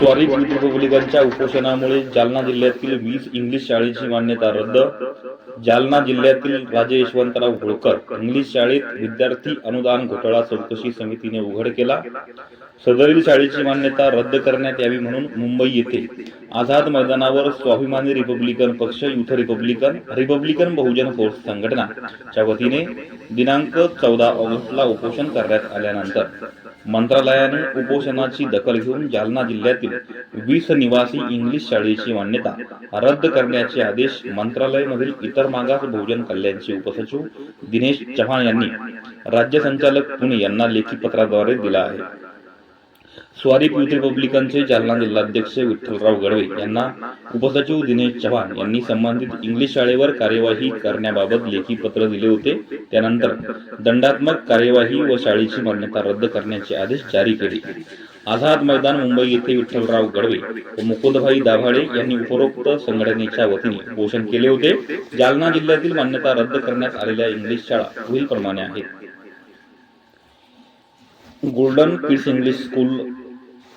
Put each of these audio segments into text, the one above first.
स्वारी youth रिपब्लिकनच्या उपोषणामुळे Jalna जिल्ह्यातील वीस English शाळेची मान्यता रद्द. जालना जिल्ह्यातील राजे यशवंतराव होळकर इंग्लिश शाळेत विद्यार्थी अनुदान घोटाळा चौकशी समितीने उघड केला. सदरील शाळेची मान्यता रद्द करण्यात यावी म्हणून मुंबई येथे आझाद मैदानावर Swabhimani Republican Paksha youth Republican Republican Bahujan force संघटना च्या वतीने दिनांक चौदा ऑगस्टला उपोषण करण्यात आल्यानंतर मंत्रालयाने उपोषणाची दखल घेऊन जालना जिल्ह्यातील वीस निवासी इंग्लिश शाळेची मान्यता रद्द करण्याचे आदेश मंत्रालयामधील इतर मागास बहुजन कल्याणचे उपसचिव दिनेश चव्हाण यांनी राज्य संचालक पुणे यांना लेखी पत्राद्वारे दिला आहे. स्वारी युथ रिपब्लिकनचे जालना जिल्हाध्यक्ष विठ्ठलराव गडवे यांना उपसचिव दिनेश चव्हाण यांनी संबंधित इंग्लिश शाळेवर कार्यवाही करण्याबाबत लेखी पत्र दिले होते. त्यानंतर दंडात्मक कार्यवाही व शाळेची मान्यता रद्द करण्याचे आदेश जारी केले. आझाद मैदान मुंबई येथे विठ्ठलराव गडवे व मुकुंदभाई दाभाडे यांनी उपरोक्त संघटनेच्या वतीने घोषण केले होते. जालना जिल्ह्यातील मान्यता रद्द करण्यात आलेल्या इंग्लिश शाळा पुढील प्रमाणे आहेत. Golden kids English school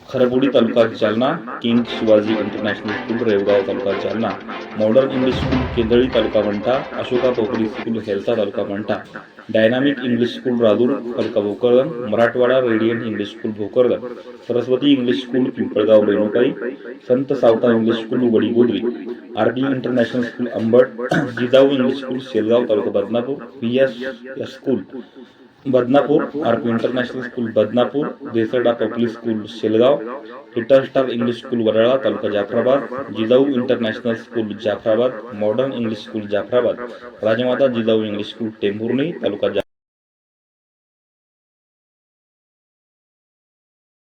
Kharbudi taluka Jalna king Shivaji international school Revgaon taluka Jalna modern English school Kendali taluka Mantha Ashoka Pokhari school Helsa taluka Mantha dynamic English school Rajur taluka Bhokardan Marathwada radiant English school Bhokardan Saraswati English school Pimpalgaon Renukai Sant Savata English school Wadi Godri R D international school Ambad Jijau English school Shelgaon taluka Badnapur P S school Badnapur R P international school Badnapur Desarda public school Shelgaon little star English school Wadala taluka Jafrabad Jijau international school Jafrabad modern English school Jafrabad Rajmata Jijau English school Tembhurni taluka